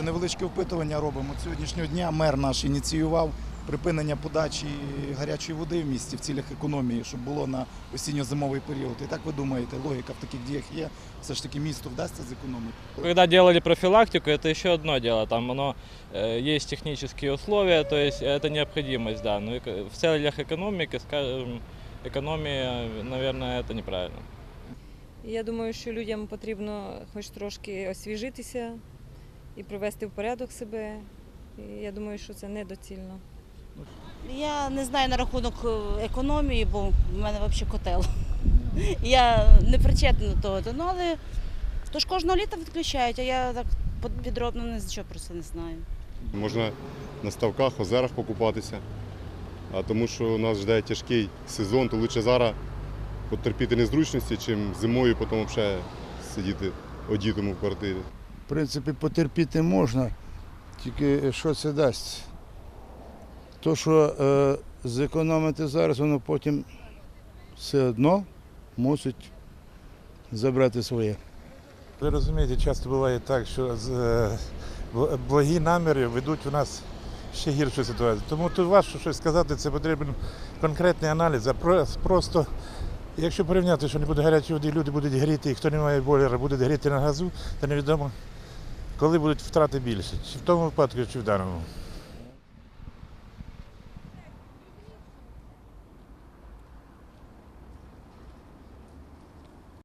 Невеличке опитування робимо. От Сьогоднішнього дня мер наш ініціював припинення подачі гарячої води в місті в цілях економії, щоб було на осінньо-зимовий період. І так ви думаєте, логіка в таких діях є? Все ж таки місту вдасться зекономити? Когда делали профилактику, это еще одно дело. Там оно э, есть технические условия, то есть это необходимость, да. Но эко- в целях экономики, скажем, экономия, наверное, это неправильно. Я думаю, що людям потрібно хоч трошки освіжитися і привести в порядок себе. І я думаю, що це недоцільно. Я не знаю на рахунок е, економії, бо в мене взагалі котел. Я не причетна до того. Ну, але то ж кожного літа відключають, а я так підробно нічого про це не знаю. Можна на ставках, озерах покупатися. А тому що у нас жде тяжкий сезон, то краще зараз потерпіти незручності, чим зимою потім взагалі сидіти одітому в квартирі. В принципі, потерпіти можна, тільки що це дасть? То, що е, зекономити зараз, воно потім все одно мусить забрати своє. Ви розумієте, часто буває так, що е, благі наміри ведуть у нас ще гіршу ситуацію. Тому тут важко щось сказати, це потрібен конкретний аналіз. А просто, якщо порівняти, що не буде гарячої води, люди будуть гріти, і хто не має бойлера, буде гріти на газу, то невідомо, коли будуть втрати більше. Чи в тому випадку, чи в даному.